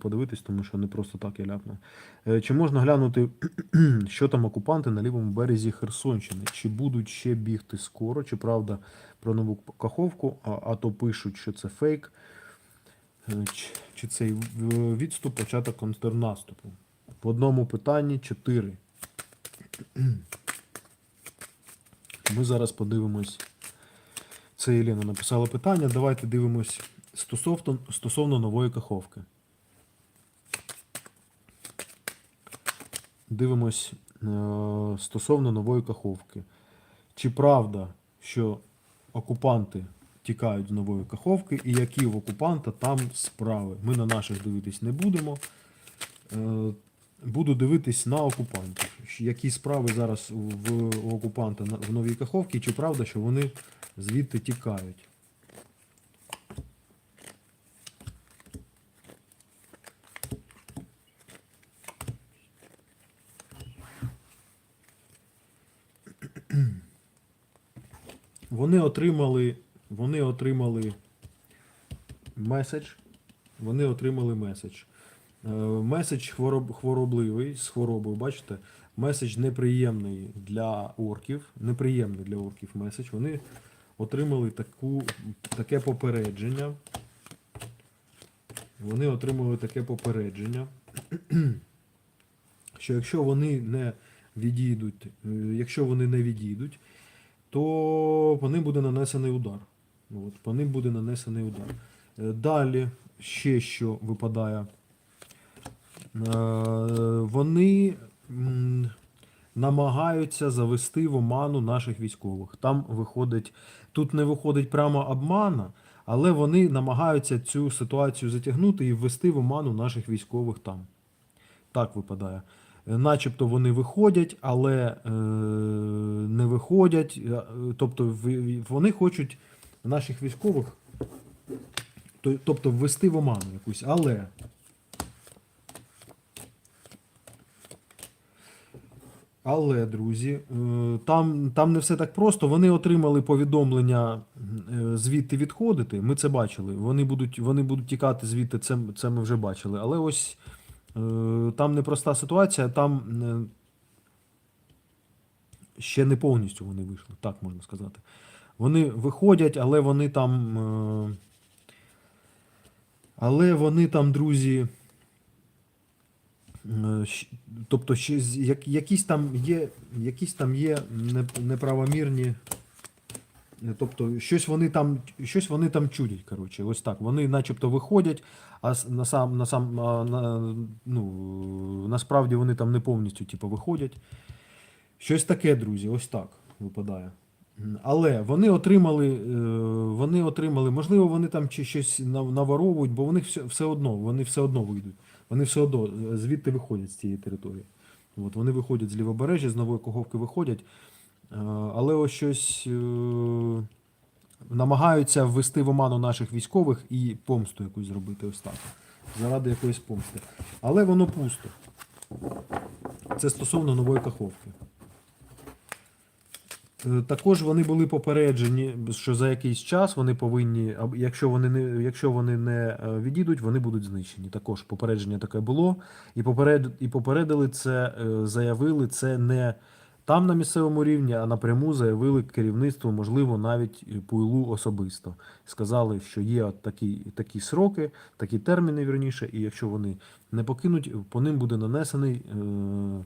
Подивитись, тому що не просто так я ляпнув. Е, Чи можна глянути, що там окупанти на лівому березі Херсонщини? Чи будуть ще бігти скоро? Чи правда про нову Каховку? А, а то пишуть, що це фейк. Е, Чи, цей відступ початок контрнаступу? В одному питанні чотири. Ми зараз подивимось. Це Єлена написала питання. Давайте дивимось стосовно, стосовно нової каховки. Дивимось е, стосовно нової каховки. Чи правда, що окупанти тікають з нової каховки, і які в окупанта там справи? Ми на наших дивитись не будемо. Е, Буду дивитись на окупантів. Які справи зараз в окупанта в новій каховці, чи правда, що вони звідти тікають? Вони отримали, вони отримали меседж. Вони отримали меседж. Е, Меседж хвороб, хворобливий з хворобою, бачите? Меседж неприємний для орків. Неприємний для орків меседж. Вони отримали таку, таке попередження. Вони отримали таке попередження, що якщо вони не відійдуть, е, якщо вони не відійдуть, то по ним буде нанесений удар. От, по ним буде нанесений удар. Е, Далі ще що випадає. Е, Вони намагаються завести в оману наших військових. Там виходить, тут не виходить прямо обмана, але вони намагаються цю ситуацію затягнути і ввести в оману наших військових там. Так випадає. Начебто вони виходять, але е, не виходять. Е, Тобто вони хочуть наших військових, тобто ввести в оману якусь. Але Але, друзі, е, там, там не все так просто. Вони отримали повідомлення звідти відходити. Ми це бачили. Вони будуть, вони будуть тікати звідти, це, це ми вже бачили. Але ось там непроста ситуація, там е, ще не повністю вони вийшли, так можна сказати. Вони виходять, але вони там. е, Але вони там, друзі. Е, Тобто, якісь там є, якісь там є неправомірні. Тобто, щось вони там, щось вони там чудять. Коротше, ось так. Вони начебто виходять, а на сам, на сам, на, ну, насправді вони там не повністю типу, виходять. Щось таке, друзі, ось так випадає. Але вони отримали, е, вони отримали, можливо, вони там чи щось наворовують, бо вони все, все одно, вони все одно вийдуть. Вони все одно е, звідти виходять з цієї території. От, вони виходять з лівобережжя, з нової Коховки виходять. Е, Але ось щось е, намагаються ввести в оману наших військових і помсту якусь зробити ось. Заради якоїсь помсти. Але воно пусто. Це стосовно нової Каховки. Е, Також вони були попереджені, що за якийсь час вони повинні, якщо вони не, якщо вони не відійдуть, вони будуть знищені. Також попередження таке було. І, поперед, і попередили це, заявили це не там на місцевому рівні, а напряму заявили керівництво, можливо, навіть Пуйлу особисто. Сказали, що є такі, такі сроки, такі терміни, вірніше, і якщо вони не покинуть, по ним буде нанесений. Е,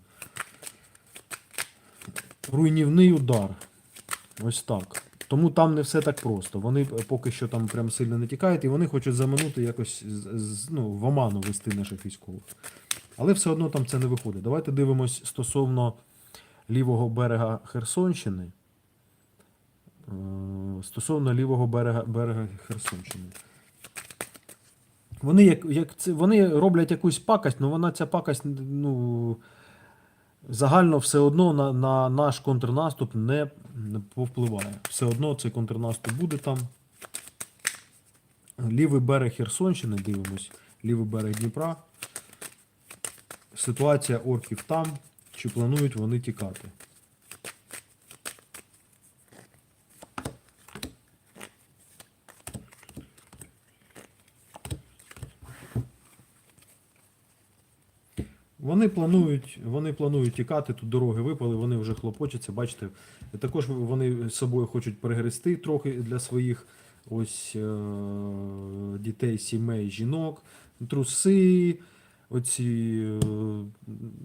руйнівний удар. Ось так. Тому там не все так просто. Вони поки що там прям сильно не тікають, і вони хочуть заманути якось ну, в оману вести наших військових. Але все одно там це не виходить. Давайте дивимось стосовно лівого берега Херсонщини. Е, Стосовно лівого берега, берега Херсонщини. Вони, як, як це, вони роблять якусь пакость, але вона ця пакость, ну, загально все одно на, на наш контрнаступ не, не повпливає. Все одно цей контрнаступ буде там. Лівий берег Херсонщини, дивимось, лівий берег Дніпра. Ситуація орків там. Чи планують вони тікати? Вони планують, вони планують тікати, тут дороги випали, вони вже хлопочуться, бачите. Також вони з собою хочуть перегрести трохи для своїх ось е- дітей, сімей, жінок, труси, оці е-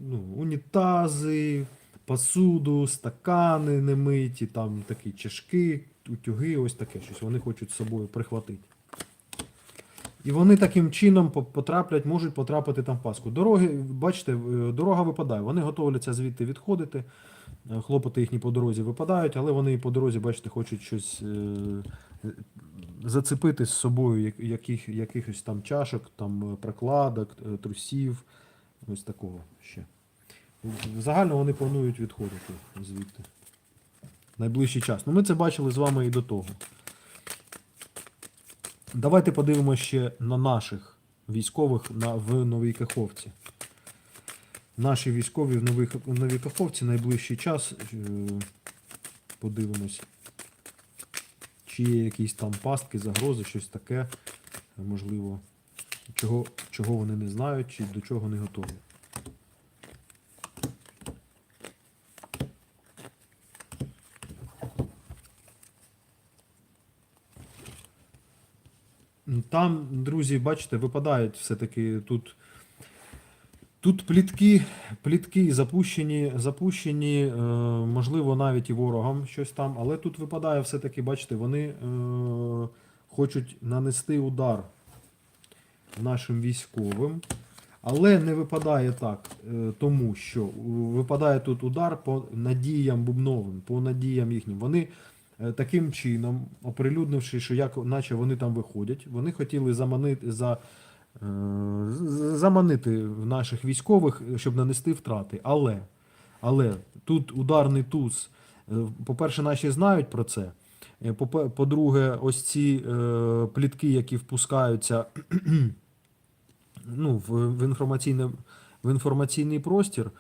ну, унітази, посуду, стакани немиті, там такі чашки, утюги, ось таке щось. Вони хочуть з собою прихватити. І вони таким чином потраплять, можуть потрапити там в паску. Дороги, бачите, е, дорога випадає. Вони готовляться звідти відходити. Хлопоти їхні по дорозі випадають, але вони по дорозі, бачите, хочуть щось е, е, зацепити з собою яких, якихось там чашок, там е, прокладок, трусів, ось такого ще. Загально вони планують відходити звідти. Найближчий час. Ну, ми це бачили з вами і до того. Давайте подивимося ще на наших військових на, в Новій Каховці. Наші військові в Новій, в Новій Каховці найближчий час. е, Подивимось, чи є якісь там пастки, загрози, щось таке. Можливо, чого, чого вони не знають, чи до чого не готові. Там, друзі, бачите, випадають все-таки тут. Тут плітки, плітки запущені, запущені, е, можливо, навіть і ворогом щось там, але тут випадає все-таки, бачите, вони е, хочуть нанести удар нашим військовим. Але не випадає так, е, тому що випадає тут удар по надіям бубновим, по надіям їхнім. Вони таким чином, оприлюднивши, що як, наче вони там виходять, вони хотіли заманити за. Заманити наших військових, щоб нанести втрати. Але, але тут ударний туз. е, По-перше, наші знають про це. Е, По-друге, ось ці е, плітки, які впускаються ну, в, в, інформаційне, в інформаційний простір,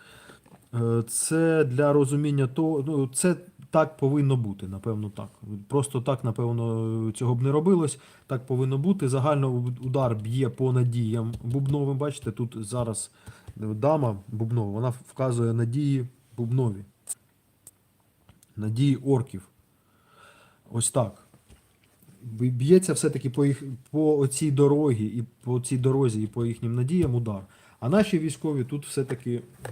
це для розуміння того, ну, це так повинно бути, напевно, так. Просто так, напевно, цього б не робилось. Так повинно бути. Загально удар б'є по надіям бубновим. Бачите, тут зараз дама бубнова, вона вказує надії бубнові. Надії орків. Ось так. Б'ється все-таки по, їх, по цій дорогі і по цій дорозі, і по їхнім надіям удар. А наші військові тут все-таки. е,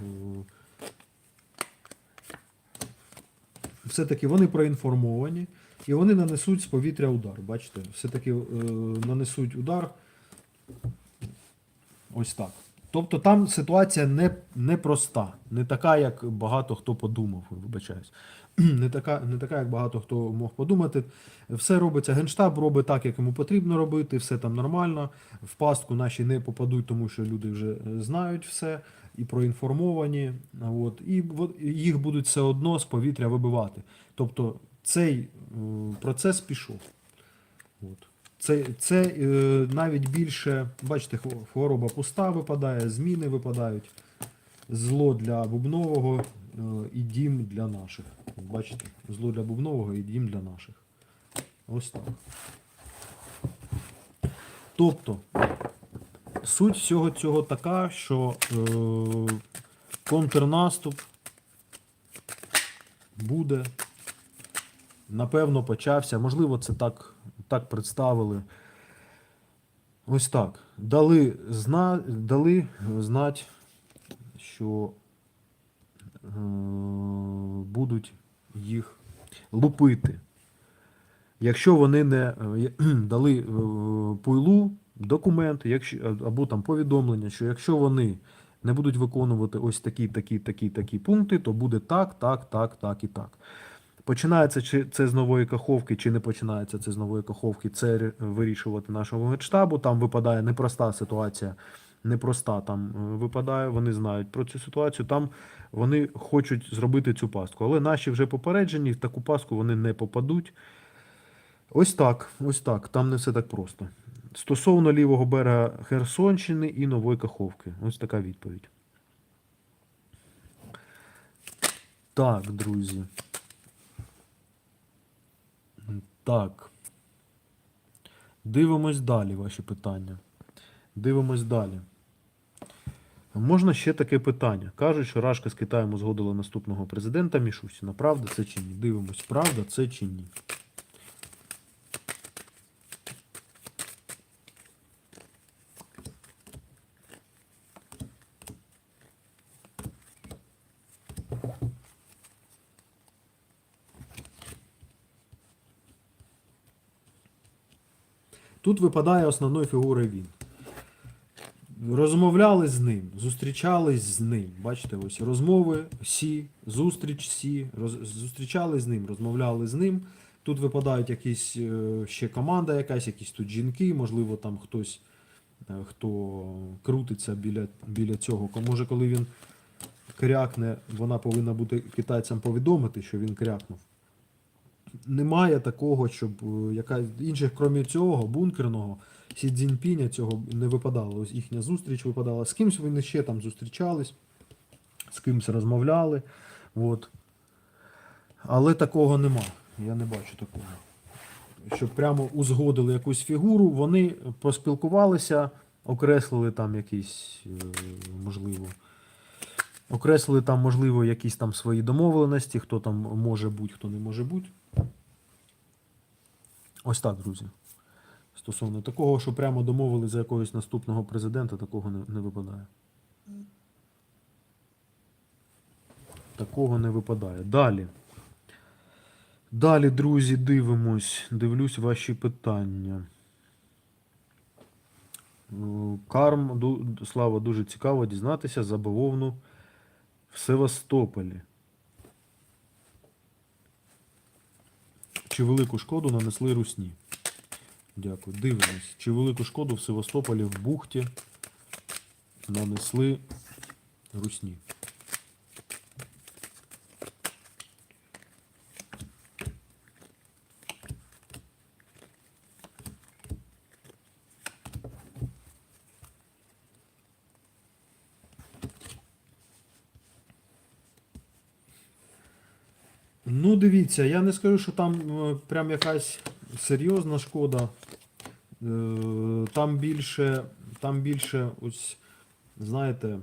Все-таки вони проінформовані і вони нанесуть з повітря удар. Бачите, все-таки е, нанесуть удар. Ось так. Тобто там ситуація не, не проста, не така, як багато хто подумав, вибачаюсь. Не така, не така, як багато хто мог подумати. Все робиться, генштаб робить так, як йому потрібно робити, все там нормально. В пастку наші не попадуть, тому що люди вже е, знають все і проінформовані. От, і їх будуть все одно з повітря вибивати. Тобто цей е, процес пішов. От. Це, це е, навіть більше, бачите, хвороба пуста випадає, зміни випадають, зло для бубнового е, і дім для наших. Бачите, зло для бубнового і дім для наших. Ось так. Тобто, суть всього цього така, що е, контрнаступ буде напевно, почався. Можливо, це так, так представили. Ось так. Дали, зна, дали знати, що е, будуть їх лупити. Якщо вони не е, дали е, пуйлу, документи, якщо, або там повідомлення, що якщо вони не будуть виконувати ось такі, такі, такі, такі пункти, то буде так, так, так, так і так. Починається чи це з нової каховки, чи не починається це з нової каховки, це вирішувати нашого генштабу. Там випадає непроста ситуація, непроста там е, випадає, вони знають про цю ситуацію. Там вони хочуть зробити цю пастку. Але наші вже попереджені, в таку пастку вони не попадуть. Ось так, ось так. Там не все так просто. Стосовно лівого берега Херсонщини і Нової Каховки. Ось така відповідь. Так, друзі. Так. Дивимось далі ваші питання. Дивимось далі. Можна ще таке питання. Кажуть, що Рашка з Китаєм узгодила наступного президента Мішустіна. Правда це чи ні? Дивимось, правда це чи ні. Тут випадає основною фігурою він. Розмовляли з ним, зустрічались з ним. Бачите, ось розмови сі, зустріч сі, роз, зустрічались з ним, розмовляли з ним. Тут випадають якісь е, ще команда якась, якісь тут жінки, можливо, там хтось, е, хто крутиться біля, біля цього. Може, коли він крякне, вона повинна бути китайцям повідомити, що він крякнув. Немає такого, щоб е, яка інших, крім цього, бункерного, Сі Цзіньпіня цього не випадало. Ось їхня зустріч випадала. З кимсь вони ще там зустрічались, з кимсь розмовляли. От. Але такого нема. Я не бачу такого. Щоб прямо узгодили якусь фігуру, вони поспілкувалися, окреслили там якісь, е, можливо, окреслили там, можливо, якісь там свої домовленості, хто там може бути, хто не може бути. Ось так, друзі. Стосовно такого, що прямо домовили за якогось наступного президента, такого не, не випадає. Такого не випадає. Далі. Далі, друзі, дивимось. Дивлюсь ваші питання. Е, Карм, Слава, дуже цікаво дізнатися за бавовну в Севастополі. Чи велику шкоду нанесли русні? Дякую. Дивимось. Чи велику шкоду в Севастополі в бухті нанесли русні? Ну, дивіться, я не скажу, що там е, прям якась серйозна шкода. Е, Там більше, там більше, ось, знаєте,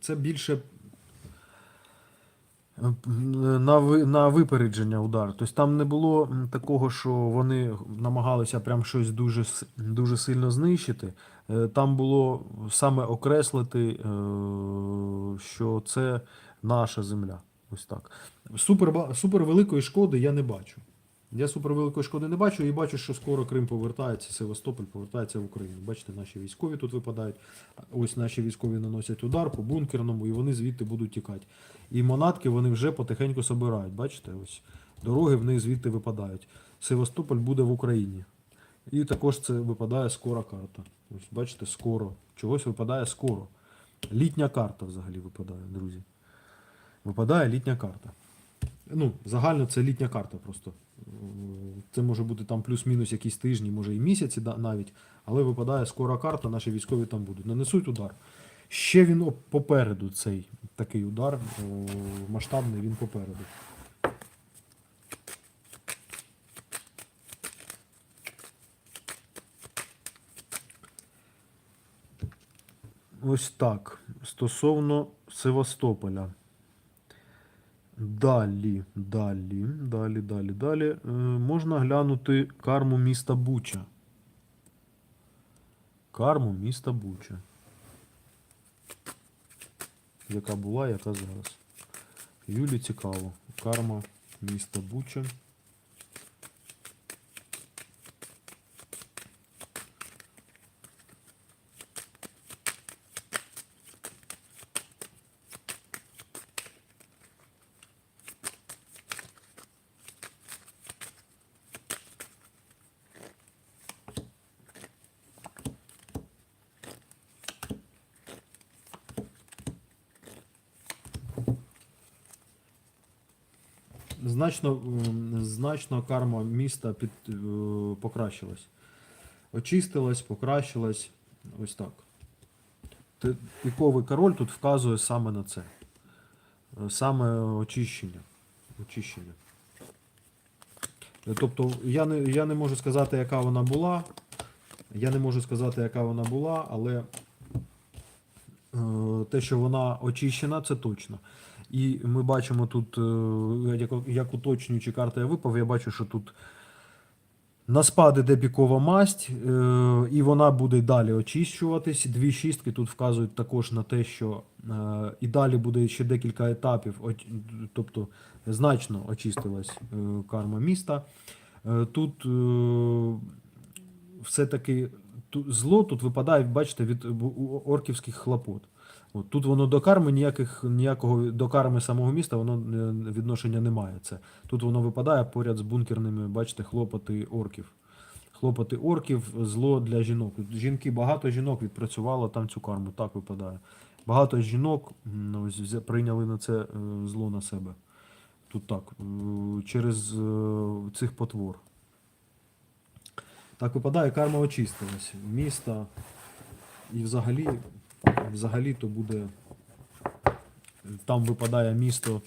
це більше е, на, на випередження удар. Тобто там не було такого, що вони намагалися прям щось дуже, дуже сильно знищити. Там було саме окреслити, що це наша земля. Ось так. Супер, супер великої шкоди я не бачу. Я супер великої шкоди не бачу і бачу, що скоро Крим повертається, Севастополь повертається в Україну. Бачите, наші військові тут випадають. Ось наші військові наносять удар по бункерному, і вони звідти будуть тікати. І манатки вони вже потихеньку собирають. Бачите, ось дороги в них звідти випадають. Севастополь буде в Україні. І також це випадає скора карта. Ось бачите, скоро. Чогось випадає скоро. Літня карта взагалі випадає, друзі. Випадає літня карта. Ну, загально це літня карта просто. Це може бути там плюс-мінус якісь тижні, може і місяці навіть, але випадає скора карта, наші військові там будуть. Нанесуть удар. Ще він попереду цей такий удар масштабний, він попереду. Ось так. Стосовно Севастополя. Далі, далі, далі, далі, далі. Е, можна глянути карму міста Буча. Карму міста Буча. Яка була, яка зараз. Юлі цікаво. Карма міста Буча. Значно, значно карма міста під, е, покращилась. Очистилась, покращилась. Ось так. Піковий король тут вказує саме на це. Е, Саме очищення. очищення. Е, Тобто я не, я не можу сказати, яка вона була. Я не можу сказати, яка вона була, але Те, що вона очищена, це точно. І ми бачимо тут, е, як, як уточнюючи карти я випав, я бачу, що тут на спад іде бікова масть, е, і вона буде далі очищуватись. Дві шістки тут вказують також на те, що е, і далі буде ще декілька етапів, тобто значно очистилась карма міста. Тут все-таки зло тут випадає, бачите, від орківських хлопот. От, тут воно до карми ніяких, ніякого до карми самого міста воно е, відношення не має. Це. Тут воно випадає поряд з бункерними, бачите, хлопоти орків. Хлопоти орків, зло для жінок. Жінки, багато жінок відпрацювало там цю карму, так випадає. Багато жінок взя- прийняли на це е, зло на себе. Тут так, е, через цих потвор. Так випадає, карма очистилась. Місто і взагалі, взагалі то буде. Там випадає місто.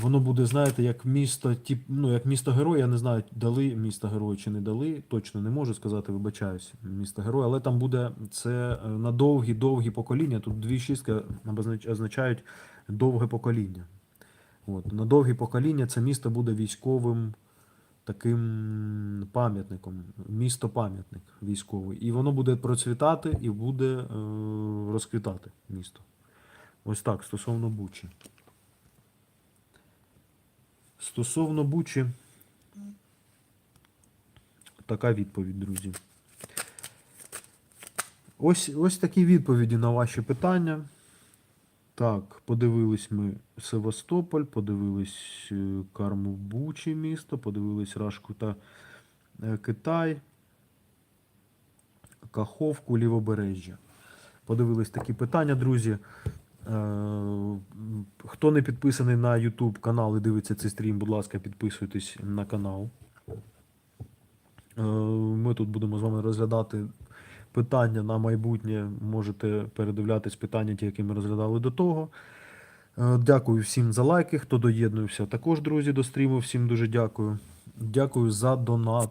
Воно буде, знаєте, як місто, тип, ну, як місто герой, я не знаю, дали місто герой чи не дали. Точно не можу сказати, вибачаюсь, місто герой, але там буде це е, на довгі-довгі покоління. Тут дві шістки означають довге покоління. От, на довгі покоління це місто буде військовим таким пам'ятником, місто-пам'ятник військовий. І воно буде процвітати і буде е, розквітати місто. Ось так, стосовно Бучі. Стосовно Бучі, така відповідь, друзі. Ось, ось такі відповіді на ваші питання. Так, подивились ми Севастополь, подивились е, Карму Бучі місто, подивились Рашку та е, Китай, Каховку, Лівобережжя. Подивились такі питання, друзі. Е, Хто не підписаний на YouTube канал і дивиться цей стрім, будь ласка, підписуйтесь на канал. Ми тут будемо з вами розглядати питання на майбутнє. Можете передивлятись питання, ті, які ми розглядали до того. Е, Дякую всім за лайки, хто доєднувся. Також, друзі, до стріму. Всім дуже дякую. Дякую за донат.